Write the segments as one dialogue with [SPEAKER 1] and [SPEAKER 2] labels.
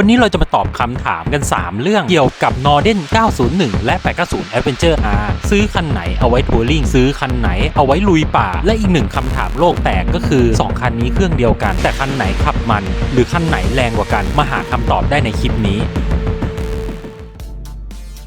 [SPEAKER 1] วันนี้เราจะมาตอบคำถามกัน 3 เรื่องเกี่ยวกับ Norden 901 และ 890 Adventure R ซื้อคันไหนเอาไว้ทัวริงซื้อคันไหนเอาไว้ลุยป่า และอีกหนึ่งคำถามโลกแตกก็คือ 2 คันนี้เครื่องเดียวกัน แต่คันไหนขับมัน หรือคันไหนแรงกว่ากันมาหาคำตอบได้ในคลิปนี้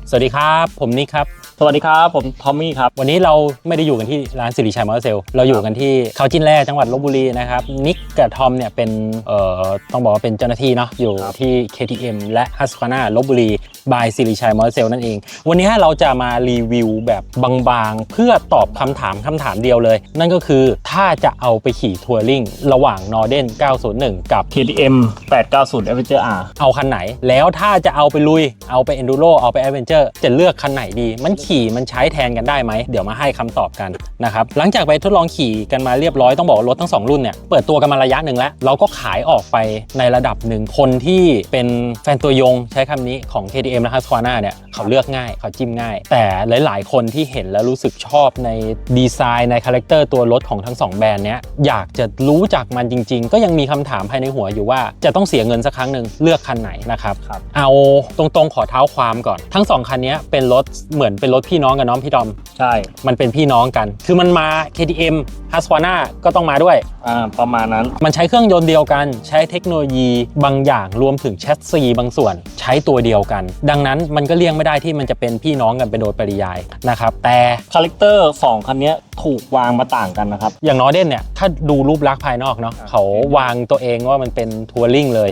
[SPEAKER 1] สวัสดีครับ ผมนิกครับ
[SPEAKER 2] สวัสดีครับ ผมทอมมี่ครับ
[SPEAKER 1] วันนี้เราไม่ได้อยู่กันที่ร้านสิริชัยมอเตอร์เซลเราอยู่กันที่เขาจินแร่จังหวัดลบบุรีนะครับนิกกับทอมเนี่ยเป็นเอ่อต้องบอกว่าเป็นเจ้าหน้าที่เนาะอยู่
[SPEAKER 2] ครับ
[SPEAKER 1] ที่ KTM และ h u s q v a n a ลบบุรีบายสิริชัยมอเตอร์เซลนั่นเอง วันนี้เราจะมารีวิวแบบบางๆ เพื่อตอบคำถามคำถามเดียวเลย นั่นก็คือถ้าจะเอาไปขี่ทัวริงระหว่าง Norden 901 กับ
[SPEAKER 2] KTM 890 Adventure R
[SPEAKER 1] เอาคันไหน แล้วถ้าจะเอาไปลุยเอาไป enduro เอาไป adventure จะเลือกคันไหนดีมันขี่มันใช้แทนกันได้ไหม เดี๋ยวมาให้คำตอบกันนะครับ หลังจากไปทดลองขี่กันมาเรียบร้อยต้องบอกว่ารถทั้งสองรุ่นเนี่ยเปิดตัวกันมาระยะหนึ่งแล้ว เราก็ขายออกไปในระดับหนึ่งคนที่เป็นแฟนตัวยงใช้คำนี้ของ KTM และ Husqvarna เนี่ยเขาเลือกง่ายเขาจิ้มง่าย แต่หลาย ๆ คนที่เห็นแล้วรู้สึกชอบในดีไซน์ในคาแรคเตอร์ตัวรถของทั้งสองแบรนด์เนี้ยอยากจะรู้จักมันจริง ๆ ก็ยังมีคำถามภายในหัวอยู่ว่าจะต้องเสียเงินสักครั้งหนึ่งเลือกคันไหนนะครับ
[SPEAKER 2] ครับ
[SPEAKER 1] เอาตรงๆขอเท้าความก่อน ทั้งสองคันนี้เป็นรถเหมือนเป็นรถพี่น้องกันน้องพี่ดอม
[SPEAKER 2] ใช่
[SPEAKER 1] มันเป็นพี่น้องกัน คือมันมา KTM h u s q v a n a ก็ต้องมาด้วย
[SPEAKER 2] อ่าประมาณนั้น
[SPEAKER 1] มันใช้เครื่องยนต์เดียวกัน ใช้เทคโนโลยีบางอย่างรวมถึงแชสซีบางส่วนใช้ตัวเดียวกัน ดังนั้นมันก็เลี่ยงไม่ได้ที่มันจะเป็นพี่น้องกันเป็นโดยปริยายนะครับแต่
[SPEAKER 2] คาแรคเตอร์2คันเนี้ยถูกวางมาต่างกันนะครับ
[SPEAKER 1] อย่างนอร์เดนเนี่ยถ้าดูรูปลักษณ์ภายนอกเนาะ
[SPEAKER 2] อ่า
[SPEAKER 1] เขาวางตัวเองว่ามันเป็นทัวริงเลย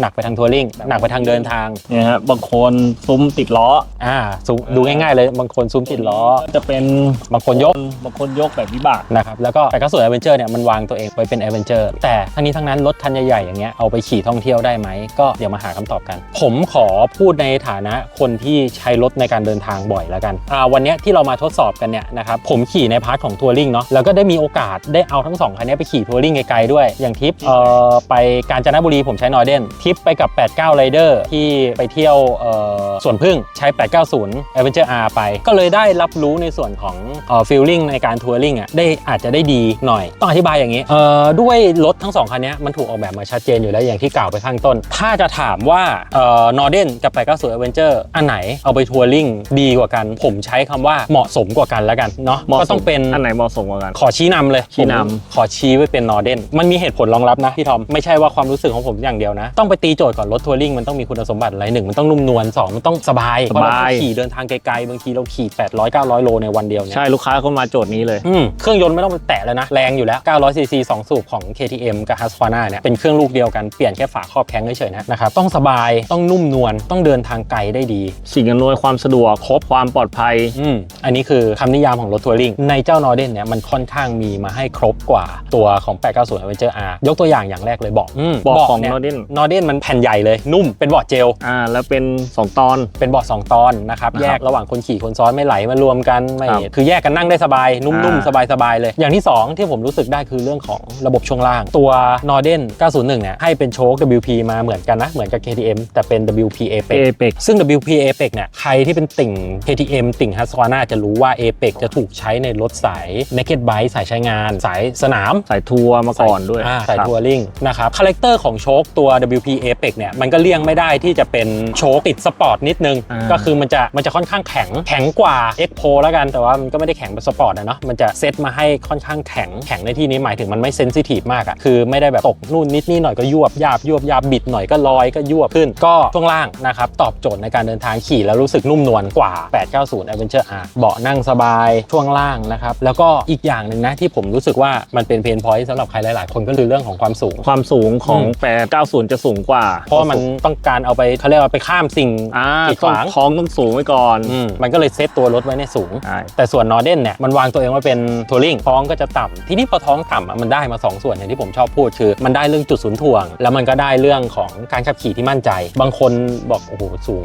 [SPEAKER 1] หนักไปทางทัวริงหนักไปทางเดินทาง
[SPEAKER 2] เนี่ยฮะบางคนซุ้มติดล้อ
[SPEAKER 1] อ่าซูมดูง่ายๆเลยบางคนซุ้มติดล้อ
[SPEAKER 2] จะเป็น
[SPEAKER 1] บางคนยก
[SPEAKER 2] บางคนยกแบบวิบาก
[SPEAKER 1] นะครับแล้วก็แต่ก็ส่วน a อเวนเจอร์เนี่ยมันวางตัวเองไว้เป็น a อเวนเจอร์แต่ทั้งนี้ทั้งนั้นรถคันใหญ่ๆอย่างเงี้ยเอาไปขี่ท่องเที่ยวได้ไหมก็เดี๋ยวมาหาคำตอบกัน ผมขอพูดในฐานะคนที่ใช้รถในการเดินทางบ่อยแล้วกันอ่าวันเนี้ยที่เรามาทดสอบกันเนี่ยนะครับผมขี่ในพาร์ทของทัวริงเนาะแล้วก็ได้มีโอกาสได้เอาทั้งสองคันเนี้ยไปขี่ทัวริงไกลๆด้วยอย่างทริปเอ่อไปกาญจนบุรีผมใช้นอร์เดนทริปไปกับ 89 Rider ที่ไปเที่ยวเอ่อสวนพึ่งใช้ 890 Adventure R ไป ก็เลยได้รับรู้ในส่วนของเอ่อ feeling ในการทัวริงอะได้อาจจะได้ดีหน่อย ต้องอธิบายอย่างนี้เอ่อด้วยรถทั้งสองคันเนี้ยมันถูกออกแบบมาชัดเจนอยู่แล้วอย่างที่กล่าวไปข้างต้น ถ้าจะถามว่าเอ่อ Norden กับ 890 Adventure อันไหนเอาไปทัวริงดีกว่ากัน ผมใช้คำว่าเหมาะสมกว่ากันแล้วกันเนาะ
[SPEAKER 2] เหมาะ
[SPEAKER 1] ก็
[SPEAKER 2] ส
[SPEAKER 1] ต้อง
[SPEAKER 2] ม
[SPEAKER 1] เป็น
[SPEAKER 2] อันไหนเหมาะสมกว่ากัน
[SPEAKER 1] ขอชี้นำเลย
[SPEAKER 2] ชี้นำ
[SPEAKER 1] ผมขอชี้ไว้เป็นนอร์เดนมันมีเหตุผลรองรับนะพี่ทอมไม่ใช่ว่าความรู้สึกของผมอย่างเดียวนะ ต้องไปตีโจทย์ก่อนรถทัวริงมันต้องมีคุณสมบัติอะไรหนึ่งมันต้องนุ่มนวลสองมันต้องสบาย
[SPEAKER 2] สบาย
[SPEAKER 1] เพราะเราต้องขี่เดินทางไกลๆบางทีเราขี่800 900 โลในวันเดียวเนี่ย
[SPEAKER 2] ใช่ลูกค้าเขามาโจทย์นี้เลย
[SPEAKER 1] อืมเครื่องยนต์ไม่ต้องไปแตะเลยนะ แรงอยู่แล้ว 900 ซีซี 2 สูบของ KTM กับ Husqvarna เนี่ย เป็นเครื่องลูกเดียวกัน เปลี่ยนแค่ฝาครอบแข้งเฉยๆนะนะครับ ต้องสบาย ต้องนุ่มนวล ต้องเดินทางไกลได้ดี
[SPEAKER 2] สิ่งอำนวยความสะดวกครบความปลอดภัย
[SPEAKER 1] อืม อันนี้คือคำนิยามของรถทัวริง ในเจ้านอร์เดนเนี่ย มันค่อนข้างมีมาให้ครบกว่าตัวของ 890 Adventure R ยกตัวอย่างอย่างแรกเลยเบาะอืม
[SPEAKER 2] เบาะของ
[SPEAKER 1] เนี่ย
[SPEAKER 2] Norden
[SPEAKER 1] นอร์เดนมันแผ่นใหญ่เลยนุ่มเป็นเบาะเจล
[SPEAKER 2] อ่าแล้วเป็น 2 ตอน
[SPEAKER 1] เป็นเบาะ2ตอนนะครับ
[SPEAKER 2] ครับ
[SPEAKER 1] แยกระหว่างคนขี่คนซ้อนไม่ไหลมารวมกันไม่
[SPEAKER 2] ครับ
[SPEAKER 1] คือแยกกันนั่งได้สบายนุ่ม
[SPEAKER 2] อ่า
[SPEAKER 1] ๆสบายๆเลย อย่างที่ 2 ที่ผมรู้สึกได้คือเรื่องของระบบช่วงล่าง ตัว Norden 901 เนี่ยให้เป็นโชค WP มาเหมือนกันนะ เหมือนกับ KTM แต่เป็น WP Apex
[SPEAKER 2] เอเปก
[SPEAKER 1] ซึ่ง WP Apex เนี่ยใครที่เป็นติ่ง KTM ติ่ง Husqvarna จะรู้ว่า Apex จะถูกใช้ในรถสาย Naked Bike สายใช้งาน สายสนาม
[SPEAKER 2] สายทัวร์มาก่อนด้วยา
[SPEAKER 1] สาย
[SPEAKER 2] ครับ
[SPEAKER 1] ทัวริงนะครับ คาแรคเตอร์ของโชคตัว WP Apex เนี่ยมันก็เลี่ยงไม่ได้ที่จะเป็นโชคติดสปอร์ตนิดนึง
[SPEAKER 2] อ่า
[SPEAKER 1] ก็คือมันจะมันจะค่อนข้างแข็งแข็งกว่า X Pro แล้วกันแต่ว่ามันก็ไม่ได้แข็งเป็นสปอร์ตนะเนาะมันจะเซตมาให้ค่อนข้างแข็งแข็งในที่นี้หมายถึงมันไม่เซนซิทีฟมากอะคือไม่ได้แบบตกนู่นนิดนี่หน่อยก็ยวบยาบยวบยาบบิดหน่อยก็ลอยก็ยวบขึ้น ก็ช่วงล่างนะครับตอบโจทย์ในการเดินทางขี่แล้วรู้สึกนุ่มนวลกว่า 890 Adventure R เบาะนั่งสบายช่วงล่างนะครับแล้วก็อีกอย่างหนึ่งนะที่ผมรู้สึกว่ามันเป็นเพนพอยต์สำหรับใครหลาย ๆ คนก็คือเรื่องของความสูง
[SPEAKER 2] ความสูงของ
[SPEAKER 1] อืม
[SPEAKER 2] 890 จะสูงกว่า
[SPEAKER 1] เพราะว่ามันต้องการเอาไปเขาเรียกว่าไปข้ามสิ่ง
[SPEAKER 2] อ่า
[SPEAKER 1] กีดข
[SPEAKER 2] ต้อง
[SPEAKER 1] วาง
[SPEAKER 2] ท้องต้องสูงไว้ก่อน
[SPEAKER 1] อืมมันก็เลยเซตตัวรถไว้ในสูง
[SPEAKER 2] ใช่
[SPEAKER 1] แต่ส่วนนอร์เดนเนี่ยมันวางตัวเองไว้เป็นทัวริงท้องก็จะต่ำทีนี้พอท้องต่ำอะมันได้มา 2 ส่วนอย่างที่ผมชอบพูดคือ มันได้เรื่องจุดศูนย์ถ่วง แล้วมันก็ได้เรื่องของการขับขี่ที่มั่นใจ บางคนบอกโอ้โหสูง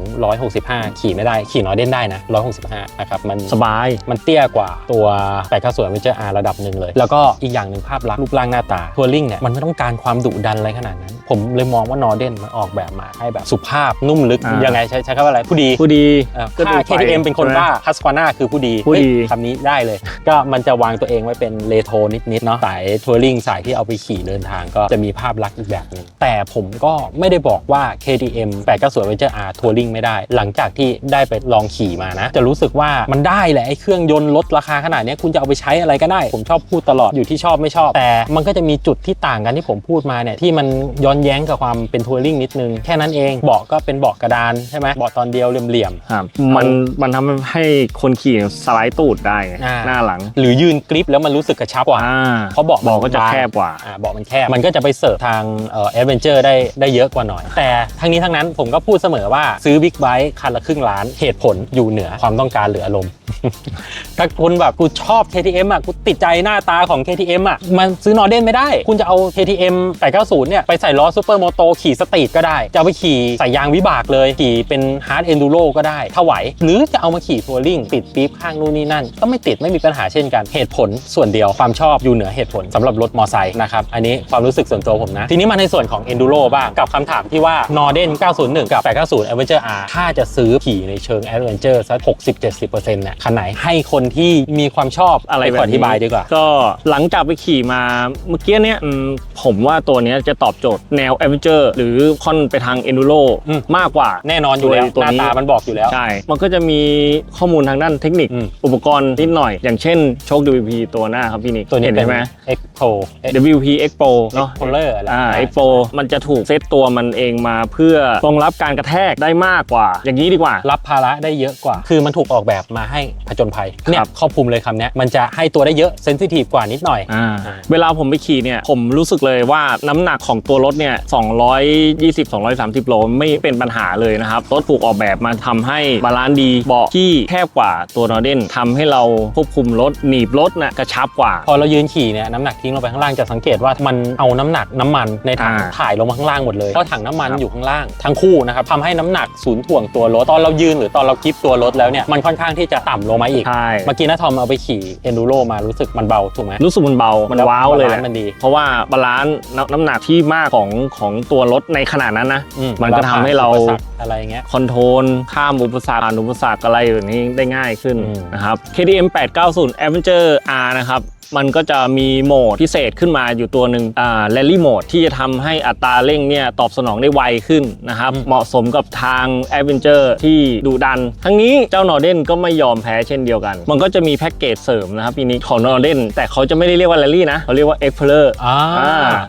[SPEAKER 1] 165 ขี่ไม่ได้ขี่นอร์เดนได้นะ 165 นะครับมัน
[SPEAKER 2] สบาย
[SPEAKER 1] มันเตี้ยกว่าตัว8 9 0 Adventure R ระดับหนึ่งเลย แล้วก็อีกอย่างหนึ่งภาพลักษณ์รูปร่างหน้าตาทัวริงเนี่ยมันไม่ต้องการความดุดันอะไรขนาดนั้น ผมเลยมองว่านอร์เดนมันออกแบบมาให้แบบสุภาพนุ่มลึก
[SPEAKER 2] อ่ายั
[SPEAKER 1] ยังไงใช้ใช้คำว่าอะไรผู้ดี
[SPEAKER 2] ผู้ดี
[SPEAKER 1] เอ่อ
[SPEAKER 2] ก็ดู
[SPEAKER 1] ถ้า
[SPEAKER 2] ไฟ
[SPEAKER 1] KTM เป็นคนบ้าคัสควาน่าคือผู้ดี
[SPEAKER 2] ผู้ดี
[SPEAKER 1] เฮ้ยคำนี้ได้เลย ก็มันจะวางตัวเองไว้เป็นเลโทนิดๆเนาะสายทัวริงสายที่เอาไปขี่เดินทางก็จะมีภาพลักษณ์อีกแบบหนึงแต่ผมก็ไม่ได้บอกว่า KTM 890 Adventure R ทัวริงไม่ได้ หลังจากที่ได้ไปลองขี่มานะ จะรู้สึกว่ามันได้แหละไอ้เครื่องยนต์ลดราคาขนาดเนี้ยคุณจะเอาไปใช้อะไรก็ได้ ผมชอบพูดตลอดอยู่ที่ชอบไม่ชอบ แต่มันก็จะมีจุดที่ต่างกันที่ผมพูดมาเนี่ยที่มันย้อนแย้งกับความเป็นทัวริงนิดนึง แค่นั้นเองเบาะก็เป็นเบาะกระดานใช่ไหมเบาะตอนเดียวเหลี่ยมๆ
[SPEAKER 2] ครับมันมันทำให้คนขี่สไลด์ตูดได้ไง
[SPEAKER 1] อ่า
[SPEAKER 2] หน้าหลัง
[SPEAKER 1] หรือยืนกริปแล้วมันรู้สึกกระชับกว่า
[SPEAKER 2] อ่า
[SPEAKER 1] เพราะเบาะมัน
[SPEAKER 2] บอกก็จะ
[SPEAKER 1] บาง
[SPEAKER 2] แคบกว่า
[SPEAKER 1] อ่าเบาะมันแคบ มันก็จะไปเสิร์ฟทางเอ่อแอดเวนเจอร์ได้ได้เยอะกว่าหน่อย แต่ทั้งนี้ทั้งนั้นผมก็พูดเสมอว่าซื้อบิ๊กไบค์คันละครึ่งล้าน เหตุผลอยู่เหนือความต้องการหรืออารมณ์ ถ้าคุณแบบกูชอบ KTM อะกูติดใจหน้าตาของ KTM อะมันซื้อนอร์เดนไม่ได้ คุณจะเอา KTM 890เนี่ยไปใส่ล้อซูเปอร์โมโตขี่สตรีทก็ได้ จะเอาไปขี่ใส่ยางวิบากเลย ขี่เป็นฮาร์ดเอนดูโรก็ได้ ถ้าไหว หรือจะเอามาขี่ทัวริงติดปี๊บข้างนู่นนี่นั่น ก็ไม่ติดไม่มีปัญหาเช่นกัน เหตุผลส่วนเดียวความชอบอยู่เหนือเหตุผลสำหรับรถมอไซค์นะครับ อันนี้ความรู้สึกส่วนตัวผมนะ ทีนี้มาในส่วนของ Enduro บ้าง กับคำถามที่ว่า Norden 901 กับ 890 Adventure R ถ้าจะซื้อขี่ในเชิง Adventure สัก60-70%เนี่ยคันไหนให้คนที่มีความชอบ
[SPEAKER 2] อะไร
[SPEAKER 1] ขอธิบายดีกว่า
[SPEAKER 2] ก็หลังจากไปขี่มาเมื่อกี้เนี้ยอืมผมว่าตัวนี้จะตอบโจทย์แนว a อ v e n t u r e หรือค่อนไปทาง Enduro
[SPEAKER 1] อืม
[SPEAKER 2] มากกว่า
[SPEAKER 1] แน่นอนอยู่แล้ว
[SPEAKER 2] ตัว
[SPEAKER 1] หน้า
[SPEAKER 2] นี้
[SPEAKER 1] ตามันบอกอยู่แล้ว
[SPEAKER 2] ใช่ มันก็จะมีข้อมูลทางด้านเทคนิค
[SPEAKER 1] อืม
[SPEAKER 2] อุปกรณ์นิดหน่อย อย่างเช่นโชค WP ตัวหน้าครับพี่นิก
[SPEAKER 1] ตัวนี้
[SPEAKER 2] เห็น
[SPEAKER 1] เป็น
[SPEAKER 2] ใช่ไหม
[SPEAKER 1] Expo
[SPEAKER 2] WP Expo เนาะ
[SPEAKER 1] Explorer อะไร
[SPEAKER 2] อ่า Expo มันจะถูกเซตตัวมันเองมาเพื่อรองรับการกระแทกได้มากกว่า อย่างนี้ดีกว่า
[SPEAKER 1] รับภาระได้เยอะกว่า คือมันถูกออกแบบมาให้ผจญภัยเนี่ย
[SPEAKER 2] ครับ
[SPEAKER 1] ครอบคลุมเลยคำเนี้ยมันจะให้ตัวได้เยอะเซนซิทีฟกว่านิดหน่อย
[SPEAKER 2] อ่า
[SPEAKER 1] อ่า
[SPEAKER 2] เวลาผมไปขี่เนี่ย ผมรู้สึกเลยว่าน้ำหนักของตัวรถเนี่ย220 230 โลไม่เป็นปัญหาเลยนะครับรถถูกออกแบบมาทำให้บาลานซ์ดีเบาะที่แคบกว่าตัวนอร์เดนทำให้เราควบคุมรถหนีบรถนะกระชับกว่า
[SPEAKER 1] พอเรายืนขี่เนี่ยน้ำหนักทิ้งลงไปข้างล่างจะสังเกตว่ามันเอาน้ำหนักน้ำมันในถัง
[SPEAKER 2] อ่า
[SPEAKER 1] ถ่ายลงมาข้างล่างหมดเลยเพราะถังน้ำมัน
[SPEAKER 2] ครับ
[SPEAKER 1] อยู่ข้างล่างทั้งคู่นะครับทำให้น้ำหนักศูนย์ถ่วงตัวรถตอนเรายืนหรือตอนเรากริปตัวรถแล้วเนี่ยมันค่อนข้างที่จะต่ำลงมาอีก
[SPEAKER 2] ใช่
[SPEAKER 1] เมื่อกี้นะทอมเอาไปขี่เอนดูโรมารู้สึกมันเบาถูกไหม
[SPEAKER 2] รู้สึกมันเบามันว้าวเลยแหละ
[SPEAKER 1] บลนซ์มันดี
[SPEAKER 2] เพราะว่าบาลานซ์น้ำน้ำหนักที่มากของของตัวรถในขนาดนั้นนะ
[SPEAKER 1] อื
[SPEAKER 2] มันก็ทำให้เรา
[SPEAKER 1] อุปสรรคอะไรเงี้ย
[SPEAKER 2] คอนโทรลข้ามอุปสรรคผ่านอุปสรรคอะไรแบบนี้ได้ง่ายขึ้น
[SPEAKER 1] อืม
[SPEAKER 2] นะครับ KTM 890 Adventure R นะครับ มันก็จะมีโหมดพิเศษขึ้นมาอยู่ตัวหนึ่งอ่า Rally Mode ที่จะทำให้อัตราเร่งเนี่ยตอบสนองได้ไวขึ้นนะครับ เหมาะสมกับทาง Adventure ที่ดุดัน ทั้งนี้เจ้านอร์เดนก็ไม่ยอมแพ้เช่นเดียวกัน มันก็จะมีแพ็กเกจเสริมนะครับปีนี้ของนอร์เดนแต่เขาจะไม่ได้เรียกว่า Rally นะเขาเรียกว่า Explorer
[SPEAKER 1] อ่า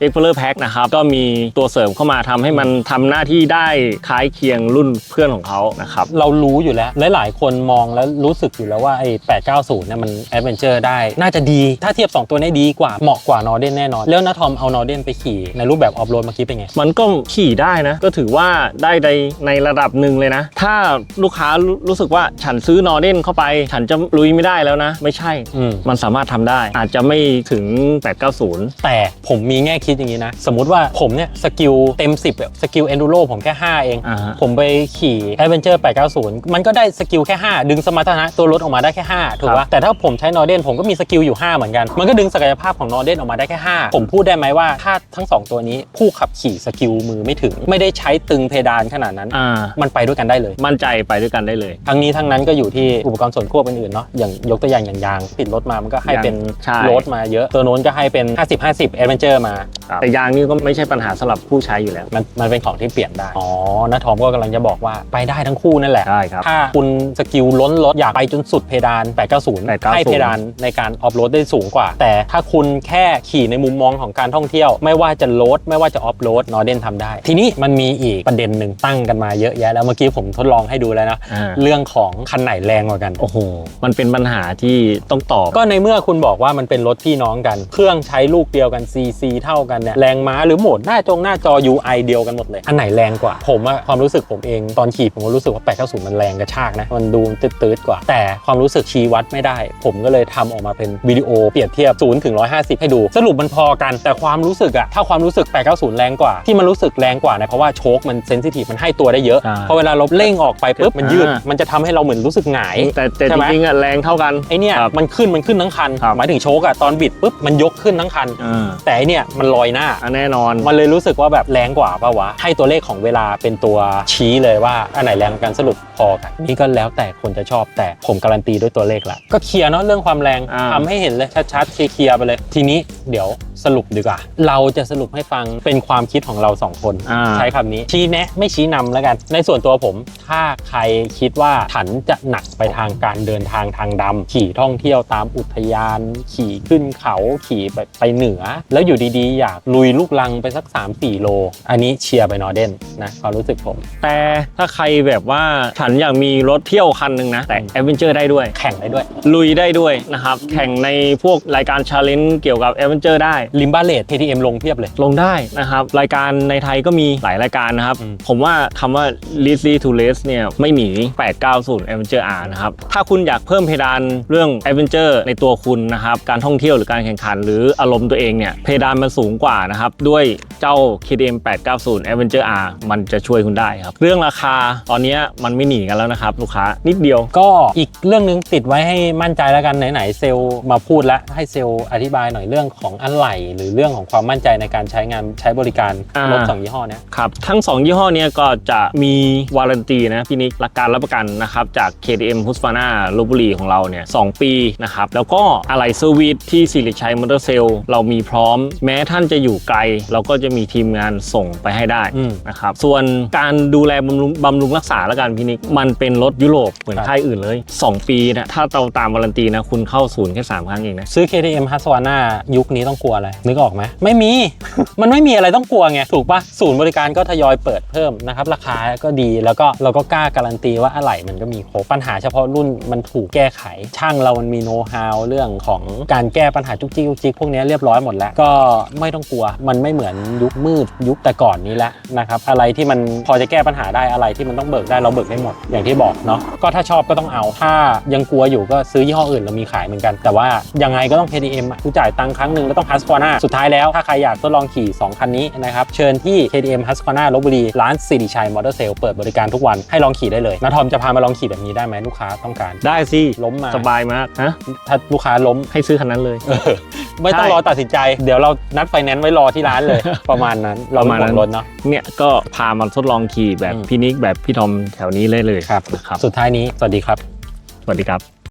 [SPEAKER 2] เอ็กเพลอร์แพ็นะครับก็มีตัวเสริมเข้ามาทำให้มันทำหน้าที่ได้คล้ายเคียงรุ่นเพื่อนของเขานะครับ
[SPEAKER 1] เรารู้อยู่แล้ว หลาย ๆ คนมองแล้วรู้สึกอยู่แล้วว่าไอ้890เนี่ยมันแอดเวนเจอร์ได้ น่าจะดี ถ้าเทียบ 2 ตัวนี้ดีกว่าเหมาะกว่านอร์เดนแน่นอน แล้วนะทอมเอานอร์เดนไปขี่ในรูปแบบออฟโรดเมื่อกี้เป็นไง
[SPEAKER 2] มันก็ขี่ได้นะ ก็ถือว่าได้ในในระดับหนึ่งเลยนะ ถ้าลูกค้ารู้รู้สึกว่าฉันซื้อนอร์เดนเข้าไป ฉันจะลุยไม่ได้แล้วนะ ไม่ใช่
[SPEAKER 1] อืม
[SPEAKER 2] มันสามารถทำได้ อาจจะไม่ถึง 890
[SPEAKER 1] แต่ผมมีแง่คิดอย่างนี้นะ สมมุติว่าผมเนี่ยสกิลเต็ม 10แบบสกิลเอนดูโรผมแค่ 5 เอง
[SPEAKER 2] อ่าฮะ
[SPEAKER 1] ผมไปขี่ Adventure 890 มันก็ได้สกิลแค่ 5 ดึงสมรรถนะตัวรถออกมาได้แค่ 5 ถูก
[SPEAKER 2] ครั
[SPEAKER 1] ปะ
[SPEAKER 2] บ
[SPEAKER 1] แต่ถ้าผมใช้นอร์เดนผมก็มีสกิลอยู่ 5 เหมือนกันมันก็ดึงศักยภาพของนอร์เดนออกมาได้แค่ 5 ผมพูดได้ไหมว่าถ้าทั้ง 2 ตัวนี้ผู้ขับขี่สกิลมือไม่ถึง ไม่ได้ใช้ตึงเพดานขนาดนั้น
[SPEAKER 2] อ่า
[SPEAKER 1] มันไปด้วยกันได้เลย
[SPEAKER 2] มั่นใจไปด้วยกันได้เลย
[SPEAKER 1] ทั้งนี้ทั้งนั้นก็อยู่ที่อุปกรณ์ส่วนควบอื่นๆเนาะอย่างยกตัวอย่างอย่างยางติดรถมามันก็ให้เป็น
[SPEAKER 2] ใช่
[SPEAKER 1] โรถมาเยอะ ตัวโน้นก็ให้เป็น 50-50 Adventure มา
[SPEAKER 2] แต่ยางนี่ก็ไม่ใช่ปัญหาสำหรับผู้ใช้อยู่แล้ว
[SPEAKER 1] มันมันเป็นของที่เปลี่ยนได้ อ๋อนาทอมก็กำลังจะบอกว่าไปได้ทั้งคู่นั่นแหละ
[SPEAKER 2] ใช่ครับ
[SPEAKER 1] ถ้าคุณสกิลล้นรถอยากไปจนสุดเพดาน 890
[SPEAKER 2] 890
[SPEAKER 1] ให้เพดานในการออฟโรดได้สูงกว่า แต่ถ้าคุณแค่ขี่ในมุมมองของการท่องเที่ยว ไม่ว่าจะโรดไม่ว่าจะออฟโรดนอร์เดนทำได้ ทีนี้มันมีอีกประเด็นหนึ่งตั้งกันมาเยอะแยะแล้วเมื่อกี้ผมทดลองให้ดูแล้วนะ
[SPEAKER 2] อ่า
[SPEAKER 1] เรื่องของคันไหนแรงกว่ากัน
[SPEAKER 2] โอ้โหมันเป็นปัญหาที่ต้องตอบ
[SPEAKER 1] ก็ในเมื่อคุณบอกว่ามันเป็นรถพี่น้องกัน เครื่องใช้ลูกเดียวกัน CC เท่ากันเนี่ยแรงม้าหรือโหมดหน้าจงหน้าจอ UI เดียวกันหมดเลย อันไหนแรงกว่า ผมอะความรู้สึกผมเองตอนขี่ผมก็รู้สึกว่า 890 มันแรงกระชากนะ มันดูตืดๆกว่า แต่ความรู้สึกชี้วัดไม่ได้ ผมก็เลยทำออกมาเป็นวิดีโอเปรียบเทียบ0ถึง150ให้ดู สรุปมันพอกันแต่ความรู้สึกอะถ้าความรู้สึก 890 แรงกว่า ที่มันรู้สึกแรงกว่าเนี่ยเพราะว่าโชคมันเซนซิทีฟมันให้ตัวได้เยอะ
[SPEAKER 2] อ่า
[SPEAKER 1] พอเวลาเราเร่งออกไปปุ๊บมันยืด
[SPEAKER 2] อ่า
[SPEAKER 1] มันจะทำให้เราเหมือนรู้สึกหงาย
[SPEAKER 2] แต่แต่
[SPEAKER 1] ใช่
[SPEAKER 2] จ
[SPEAKER 1] ไหม
[SPEAKER 2] ริงๆอะแรงเท่ากัน
[SPEAKER 1] ไอเนี่ย
[SPEAKER 2] ครับ
[SPEAKER 1] มันขึ้นมันขึ้นทั้งคัน
[SPEAKER 2] ครับ
[SPEAKER 1] หมายถึงโชคอะตอนบิดปุ๊บมันยกขึ้นทั้งคัน
[SPEAKER 2] อ่า
[SPEAKER 1] แต่ไอเนี่ยมันลอยหน้า
[SPEAKER 2] อะแน่นอน
[SPEAKER 1] มันเลยรู้สึกว่าแบบแรงกว่าป่าวะ ให้ตัวเลขของเวลาเป็นตัวชี้เลยว่า อันไหนแรงกันสรุปพอกัน นี่ก็แล้วแต่คนจะชอบแต่ผมการันตีด้วยตัวเลขละ ก็เคลียร์เนาะเรื่องความแรง
[SPEAKER 2] อ่า
[SPEAKER 1] ทำให้เห็นเลยชัดๆเคลียร์ๆไปเลย ทีนี้เดี๋ยวสรุปดีกว่า เราจะสรุปให้ฟังเป็นความคิดของเราสองคน
[SPEAKER 2] อ่า
[SPEAKER 1] ใช้คำนี้ชี้แนะไม่ชี้นำแล้วกัน ในส่วนตัวผม ถ้าใครคิดว่าถันจะหนักไปทางการเดินทางทางดำขี่ท่องเที่ยวตามอุทยาน ขี่ขึ้นเขาขี่ไปไปเหนือ แล้วอยู่ดีๆ อยากลุยลูกลังไปสัก 3-4 โล อันนี้เชียร์ไปนอร์เดนนะความรู้สึกผม
[SPEAKER 2] แต่ถ้าใครแบบว่าฉันอยากมีรถเที่ยวคันหนึ่งนะ แต่แอดเวนเจอร์ได้ด้วย
[SPEAKER 1] แข่งได้ด้วย
[SPEAKER 2] ลุยได้ด้วยนะครับ แข่งในพวกรายการชาเลนจ์เกี่ยวกับแอดเวนเจอร์ได้
[SPEAKER 1] ลิมบาเลต KTM ลงเพียบเลย
[SPEAKER 2] ลงได้นะครับ รายการในไทยก็มีหลายรายการนะครับ
[SPEAKER 1] อืม
[SPEAKER 2] ผมว่าคำว่า l e a s y to race เนี่ยไม่หนี 890 Adventure R นะครับ ถ้าคุณอยากเพิ่มเพดานเรื่อง Adventure ในตัวคุณนะครับ การท่องเที่ยวหรือการแข่งขันหรืออารมณ์ตัวเองเนี่ย เพดานมันสูงกว่านะครับ ด้วยเจ้า KTM 890 Adventure R มันจะช่วยคุณได้ครับ เรื่องราคาตอนเนี้ยมันไม่หนีกันแล้วนะครับ ลูกค้านิดเดียว
[SPEAKER 1] ก็อีกเรื่องหนึงติดไว้ให้มั่นใจแล้วกันไหนๆเซลล์มาพูดแล้วให้เซลล์อธิบายหน่อยเรื่องของอะไหล่หรือเรื่องของความมั่นใจในการใช้งานใช้บริการ
[SPEAKER 2] อ่ารร
[SPEAKER 1] ถสองยี่ห้อเนี้ย
[SPEAKER 2] ครับทั้ง 2 ยี่ห้อเนี้ยก็จะมีวารันตีนะพี่นิกหลักการรับประกันนะครับจาก KTM h u s f a n a ลบบุรีของเราเนี่ยสปีนะครับแล้วก็อะไหล่เซอร์วิสที่สิริชัยมอเตอร์เซลเรามีพร้อม แม้ท่านจะอยู่ไกล เราก็จะมีทีมงานส่งไปให้ได้
[SPEAKER 1] อืม
[SPEAKER 2] นะครับส่วนการดูแลบำรุงบำรุงรักษาแล้วกันพี่นิกมันเป็นรถยุโรปเหมือน
[SPEAKER 1] ครับ
[SPEAKER 2] ค่ายอื่นเลย 2 ปีนะถ้าเราตามวารันตีนะคุณเข้าศูนย์แค่3ครั้งเองนะ
[SPEAKER 1] ซื้อ KTM h u s w a n a ยุคนี้ต้องกลัวอะไร นึกออกไหมไม่มี มันไม่มีอะไรต้องกลัวไง ถูกปะศูนย์บริการก็ทยอยเปิดเพิ่มนะครับ ราคาก็ดีแล้วก็เราก็กล้าการันตีว่าอะไหล่มันก็มีครบปัญหาเฉพาะรุ่นมันถูกแก้ไข ช่างเรามันมีโน้ตฮาวเรื่องของการแก้ปัญหาจุกจิกจุกจิกพวกนี้เรียบร้อยหมดแล้ว ก็ไม่ต้องกลัวมันไม่เหมือนยุคมืดยุคแต่ก่อนนี้แล้วนะครับอะไรที่มันพอจะแก้ปัญหาได้อะไรที่มันต้องเบิกได้เราเบิกได้หมดอย่างที่บอกเนาะก็ถ้าชอบก็ต้องเอาถ้ายังกลัวอยู่ก็ซื้อยี่ห้ออื่นเรามีขายเหมือนกัน แต่ว่ายังไงก็ต้อง KTM อะกูจ่ายตังค์ครั้งหนึ่งก็ต้อง Husqvarna สุดท้ายแล้วถ้าใครอยากทดลองขี่ 2 คันนี้นะครับเชิญที่ KTM Husqvarna ลบบุรีร้านสิริชัยมอเตอร์เซลเปิดบริการทุกวันให้ลองขี่ได้เลยนาทอมจะพามาลองขี่แบบนี้ได้ไหมลูกค้าต้องการ
[SPEAKER 2] ได้สิ
[SPEAKER 1] ล้มมา
[SPEAKER 2] สบายมากฮะ
[SPEAKER 1] ถ้าลูกค้าล้ม
[SPEAKER 2] ให้ซื้อคันนั้นเลย
[SPEAKER 1] เออไม่ต้อง
[SPEAKER 2] ใช่
[SPEAKER 1] รอตัดสินใจ เดี๋ยวเรานัดไฟแนนซ์ไว้รอที่ร้านเลย ประมาณนั้น เรา
[SPEAKER 2] ประ
[SPEAKER 1] ไม่
[SPEAKER 2] มาณ
[SPEAKER 1] ห่ว
[SPEAKER 2] นั้
[SPEAKER 1] ง
[SPEAKER 2] น
[SPEAKER 1] รถเนาะ
[SPEAKER 2] เนี่ยก็พามันทดลองขี่แบบ
[SPEAKER 1] อืม
[SPEAKER 2] พี่นิกแบบพี่ทอมแถวนี้เลยเลย
[SPEAKER 1] ครับ
[SPEAKER 2] นะครับ
[SPEAKER 1] สุดท้ายนี้สวัสดีครับ
[SPEAKER 2] สวัสดีครับ